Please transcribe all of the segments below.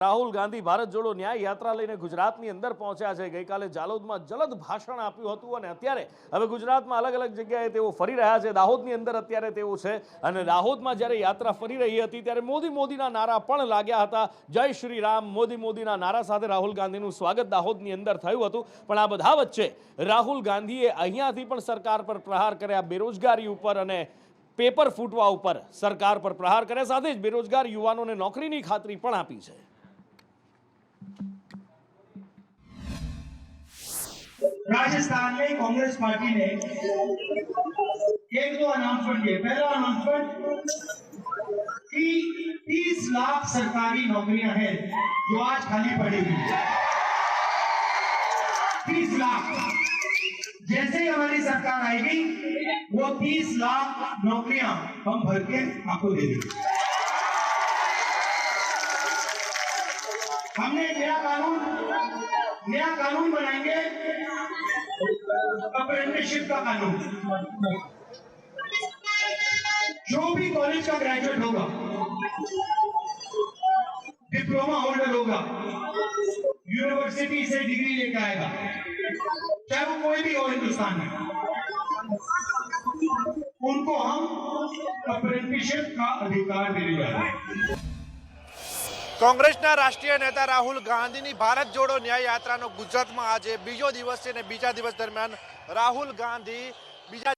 રાહુલ ગાંધી ભારત જોડો ન્યાય યાત્રા લઈને ગુજરાતની અંદર પહોંચ્યા છે. ગઈકાલે જાલોદમાં જલદ ભાષણ આપ્યું હતું અને અત્યારે હવે ગુજરાતમાં અલગ અલગ જગ્યાએ તેઓ ફરી રહ્યા છે. દાહોદની અંદર અત્યારે તેઓ છે અને દાહોદમાં જ્યારે યાત્રા ફરી રહી હતી ત્યારે મોદી મોદીના નારા પણ લાગ્યા હતા. જય શ્રી રામ, મોદી મોદીના નારા સાથે રાહુલ ગાંધીનું સ્વાગત દાહોદની અંદર થયું હતું. પણ આ બધા વચ્ચે રાહુલ ગાંધીએ અહીંયાથી પણ સરકાર પર પ્રહાર કર્યા બેરોજગારી ઉપર અને પેપર ફૂટવા ઉપર સરકાર પર પ્રહાર કર્યા. સાથે જ બેરોજગાર યુવાનોને નોકરીની ખાતરી પણ આપી છે. राजस्थान में कांग्रेस पार्टी ने एक दो अनाउंसमेंट किए पहला अनाउंसमेंट कि 30 लाख सरकारी नौकरियाँ हैं जो आज खाली पड़ी हुई। 30 लाख। जैसे ही हमारी सरकार आएगी, वो 30 लाख नौकरियाँ हम भर के आपको दे देंगे। हमने नया कानून नया कानून बनाएँगे। अप्रेंटिसशिप का कानून। जो भी कॉलेज का ग्रेजुएट होगा डिप्लोमा होल्डर होगा यूनिवर्सिटी से डिग्री लेकर आएगा, चाहे वो कोई भी हो हिंदुस्तान में, उनको हम अप्रेंटिसशिप का अधिकार देने जा रहे हैं। કોંગ્રેસના રાષ્ટ્રીય નેતા રાહુલ ગાંધીની ભારત જોડો ન્યાય યાત્રાનો ગુજરાતમાં આજે બીજો દિવસ છે અને બીજા દિવસ દરમિયાન રાહુલ ગાંધી બીજા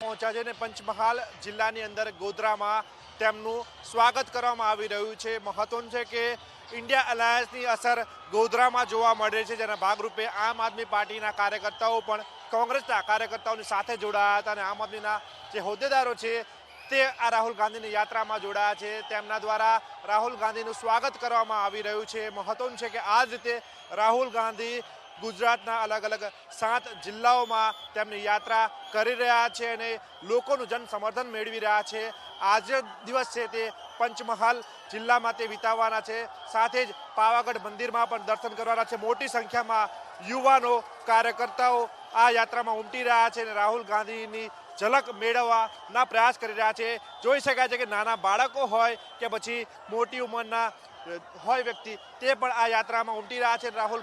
પહોંચ્યા છે અને પંચમહાલ જિલ્લાની અંદર ગોધરામાં તેમનું સ્વાગત કરવામાં આવી રહ્યું છે. મહત્વનું છે કે ઇન્ડિયા અલાયન્સની અસર ગોધરામાં જોવા મળે છે, જેના ભાગરૂપે આમ આદમી પાર્ટીના કાર્યકર્તાઓ પણ કોંગ્રેસના કાર્યકર્તાઓની સાથે જોડાયા હતા અને આમ આદમીના જે હોદ્દેદારો છે તે આ રાહુલ ગાંધીની યાત્રામાં જોડાયા છે. તેમના દ્વારા રાહુલ ગાંધીનું સ્વાગત કરવામાં આવી રહ્યું છે. મહત્વનું છે કે આ જ રીતે રાહુલ ગાંધી ગુજરાતના અલગ અલગ સાત જિલ્લાઓમાં તેમની યાત્રા કરી રહ્યા છે અને લોકોનું જન સમર્થન મેળવી રહ્યા છે. આજે દિવસ છે તે પંચમહાલ જિલ્લામાં તે વિતાવવાના છે. સાથે જ પાવાગઢ મંદિરમાં પણ દર્શન કરવાના છે. મોટી સંખ્યામાં યુવાનો, કાર્યકર્તાઓ આ યાત્રામાં ઉમટી રહ્યા છે અને રાહુલ ગાંધીની ઝલક મેળવવાના પ્રયાસ કરી રહ્યા છે. જોઈ શકાય છે કે નાના બાળકો હોય કે પછી મોટી ઉંમરના હોય વ્યક્તિ તે પણ આ યાત્રામાં ઉમટી રહ્યા છે. રાહુલ